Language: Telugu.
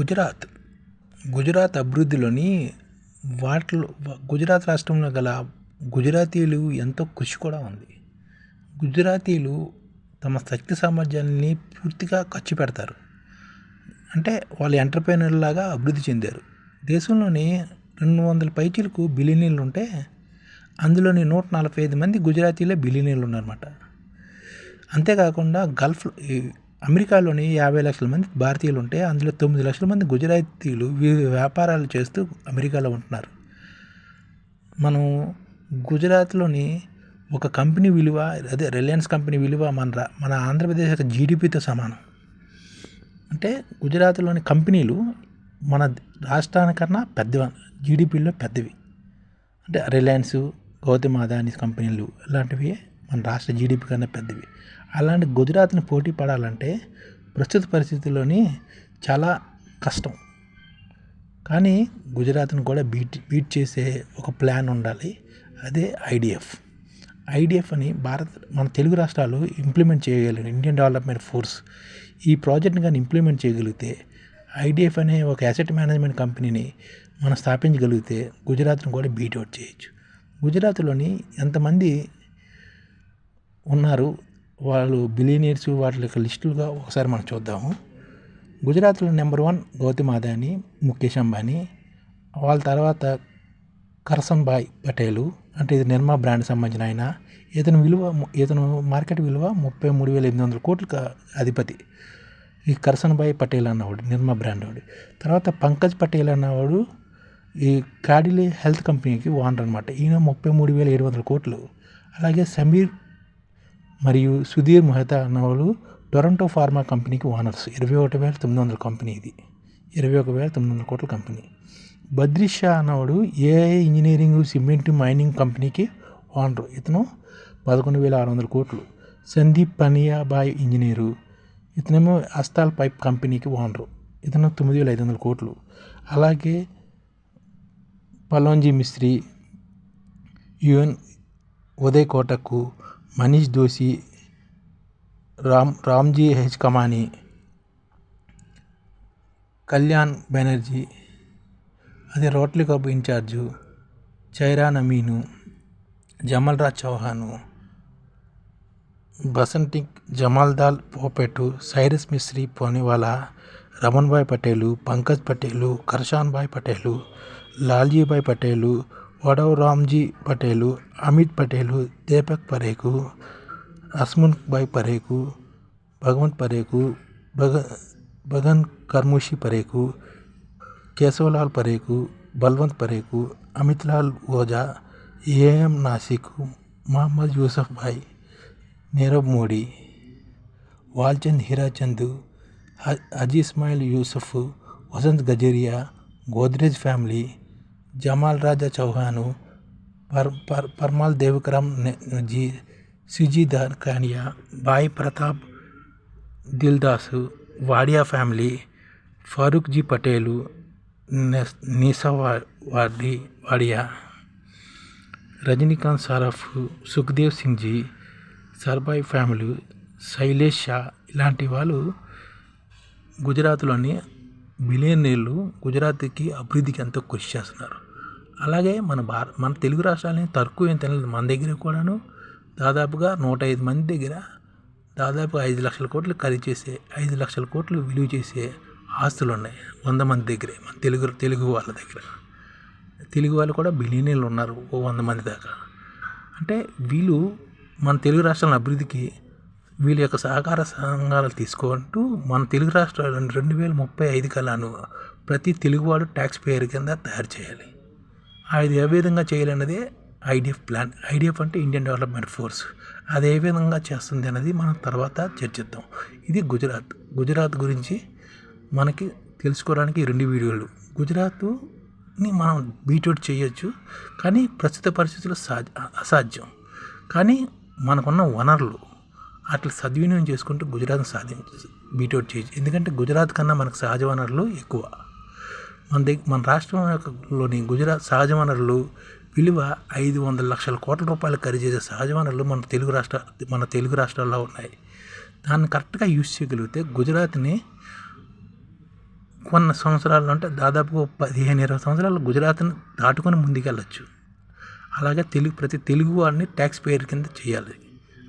గుజరాత్. గుజరాత్ అభివృద్ధిలోని వాటిలో గుజరాత్ రాష్ట్రంలో గల గుజరాతీలు ఎంతో కృషి కూడా ఉంది. గుజరాతీలు తమ శక్తి సామర్థ్యాన్ని పూర్తిగా ఖర్చు పెడతారు. అంటే వాళ్ళు ఎంటర్ప్రైనర్ లాగా అభివృద్ధి చెందారు. దేశంలోని రెండు వందల పైచీలకు బిలియనీర్లు ఉంటే అందులోని నూట నలభై ఐదు మంది గుజరాతీలే బిలియనీర్లు ఉన్నారన్నమాట. అంతేకాకుండా గల్ఫ్ అమెరికాలోని యాభై లక్షల మంది భారతీయులు ఉంటే అందులో తొమ్మిది లక్షల మంది గుజరాతీలు వివిధ వ్యాపారాలు చేస్తూ అమెరికాలో ఉంటున్నారు. మనం గుజరాత్లోని ఒక కంపెనీ విలువ అదే రిలయన్స్ కంపెనీ విలువ మన మన ఆంధ్రప్రదేశ్ యొక్క జీడిపితో సమానం. అంటే గుజరాత్లోని కంపెనీలు మన రాష్ట్రానికన్నా పెద్ద జీడిపిలో పెద్దవి. అంటే రిలయన్స్ గౌతమ్ అదానీ కంపెనీలు ఇలాంటివి మన రాష్ట్ర జీడిపి కన్నా పెద్దవి. అలాంటి గుజరాత్ని పోటీ పడాలంటే ప్రస్తుత పరిస్థితుల్లోని చాలా కష్టం. కానీ గుజరాత్ని కూడా బీట్ బీట్ చేసే ఒక ప్లాన్ ఉండాలి. అదే ఐడిఎఫ్ ఐడిఎఫ్ అని భారత్ మన తెలుగు రాష్ట్రాలు ఇంప్లిమెంట్ చేయగలిగిన ఇండియన్ డెవలప్మెంట్ ఫోర్స్ ఈ ప్రాజెక్ట్ని కానీ ఇంప్లిమెంట్ చేయగలిగితే ఐడిఎఫ్ అనే ఒక అసెట్ మేనేజ్మెంట్ కంపెనీని మనం స్థాపించగలిగితే గుజరాత్ను కూడా బీట్ అవుట్ చేయొచ్చు. గుజరాత్లోని ఎంతమంది ఉన్నారు. వాళ్ళు బిలీనియర్స్ వాటి యొక్క లిస్టులుగా ఒకసారి మనం చూద్దాము. గుజరాత్లో నెంబర్ వన్ గౌతమ్ అదానీ ముఖేష్ అంబానీ వాళ్ళ తర్వాత కర్సన్ పటేలు అంటే ఇది నిర్మా బ్రాండ్ సంబంధించిన ఆయన. ఇతని విలువ ఇతను మార్కెట్ విలువ ముప్పై మూడు వేల ఎనిమిది వందల కోట్ల అధిపతి. ఈ కరసన్భాయ్ పటేల్ అన్నవాడు నిర్మా బ్రాండ్ వాడు. తర్వాత పంకజ్ పటేల్ అన్నవాడు ఈ కాడిలే హెల్త్ కంపెనీకి ఓనర్ అనమాట ఈయన ముప్పై మూడు వేల ఏడు వందల కోట్లు. అలాగే సమీర్ మరియు సుధీర్ మెహతా అన్నవాళ్ళు టొరంటో ఫార్మా కంపెనీకి ఓనర్స్. ఇరవై ఒకటి వేల తొమ్మిది వందల కంపెనీ ఇది. ఇరవై ఒక వేల తొమ్మిది వందల కోట్ల కంపెనీ. బద్రీ షా అన్నవాడు ఏఐ ఇంజనీరింగ్ సిమెంట్ మైనింగ్ కంపెనీకి ఓనరు. ఇతను పదకొండు వేల ఆరు వందల కోట్లు. సందీప్ పనియాబాయ్ ఇంజనీరు. ఇతనేమో అస్తాల్ పైప్ కంపెనీకి ఓనరు. ఇతను తొమ్మిది వేల ఐదు వందల కోట్లు. అలాగే పలోంజీ మిస్త్రి యుఎన్ ఉదయ్ కోటకు మనీష్ దోషి రామ్ రామ్జీ హెచ్ కమానీ కళ్యాణ్ బెనర్జీ అదే రోటరీ క్లబ్ ఇన్ఛార్జు చైరాన్ అమీను జమల్ రాజ్ చౌహాను బసంటిక్ జమాల్దాల్ పోపెట్టు సైరస్ మిస్త్రీ పోనివాలా రమణ్ భాయ్ పటేలు పంకజ్ పటేలు కర్షాన్ భాయ్ పటేలు లాల్జీభాయ్ పటేలు వడవ్ రామ్జీ పటేలు అమిత్ పటేలు దీపక్ పరేకు అస్మున్ భాయ్ పరేకు భగవంత్ పరేకు భగ భగన్ కర్మూషి Parekh Keshavlal Parekh Balwant Parekh Amitlal Ojha AM Nasik Mohammad Yusuf Bhai Nirav Modi Walchand Hirachand Haji Ismail Yusuf Vasant Gajeria Godrej family Jamal Raja Chauhan పర్ పర్ పర్మాల్ దేవకరామ్ జీ సిజీదార్ కానియా భాయ్ ప్రతాప్ దిల్దాసు వాడియా ఫ్యామిలీ ఫారూక్ జీ పటేలు నీసవాడి వాడియా. రజనీకాంత్ సారఫ్ సుఖ్దేవ్ సింగ్ జీ సర్బాయ్ ఫ్యామిలీ శైలేష్ షా ఇలాంటి వాళ్ళు గుజరాత్లోని బిలియనీర్లు గుజరాత్కి అభివృద్ధికి ఎంతో కృషి చేస్తున్నారు. అలాగే మన భార మన తెలుగు రాష్ట్రాలని తక్కువ ఏం తినలేదు. మన దగ్గర కూడాను దాదాపుగా నూట ఐదు మంది దగ్గర దాదాపు ఐదు లక్షల కోట్లు ఖరీదు చేసే ఐదు లక్షల కోట్లు విలువ చేసే ఆస్తులు ఉన్నాయి వంద మంది దగ్గరే మన తెలుగు తెలుగు వాళ్ళ దగ్గర. తెలుగు వాళ్ళు కూడా బిలియనీర్లు ఉన్నారు. ఓ వంద మంది దాకా. అంటే వీళ్ళు మన తెలుగు రాష్ట్రాల అభివృద్ధికి వీళ్ళ యొక్క సహకార సంఘాలు తీసుకుంటూ మన తెలుగు రాష్ట్రాలు రెండు వేల ముప్పై ఐదు కలాను ప్రతి తెలుగువాడు ట్యాక్స్ పేయర్ కింద తయారు చేయాలి. అది ఏ విధంగా చేయాలన్నదే ఐడిఎఫ్ ప్లాన్. ఐడిఎఫ్ అంటే ఇండియన్ డెవలప్మెంట్ ఫోర్స్. అది ఏ విధంగా చేస్తుంది అనేది మనం తర్వాత చర్చిద్దాం. ఇది గుజరాత్. గుజరాత్ గురించి మనకి తెలుసుకోవడానికి రెండు వీడియోలు. గుజరాత్ని మనం బీట్అవుట్ చేయొచ్చు కానీ ప్రస్తుత పరిస్థితుల్లో సాధ్య అసాధ్యం. కానీ మనకున్న వనరులు అట్లా సద్వినియోగం చేసుకుంటూ గుజరాత్ని సాధించ బీటౌట్ చేయొచ్చు ఎందుకంటే గుజరాత్ కన్నా మనకు సహజ వనరులు ఎక్కువ. మన దగ్గర మన రాష్ట్రంలోని గుజరాత్ సహజ వనరులు విలువ ఐదు వందల లక్షల కోట్ల రూపాయలు ఖరీదు చేసే సహజ వనరులు మన తెలుగు రాష్ట్ర మన తెలుగు రాష్ట్రాల్లో ఉన్నాయి. దాన్ని కరెక్ట్గా యూజ్ చేయగలిగితే గుజరాత్ని కొన్ని సంవత్సరాలు అంటే దాదాపు పదిహేను ఇరవై సంవత్సరాలు గుజరాత్ని దాటుకొని ముందుకెళ్ళచ్చు. అలాగే తెలుగు ప్రతి తెలుగు వాడిని ట్యాక్స్ పేయర్ కింద చేయాలి.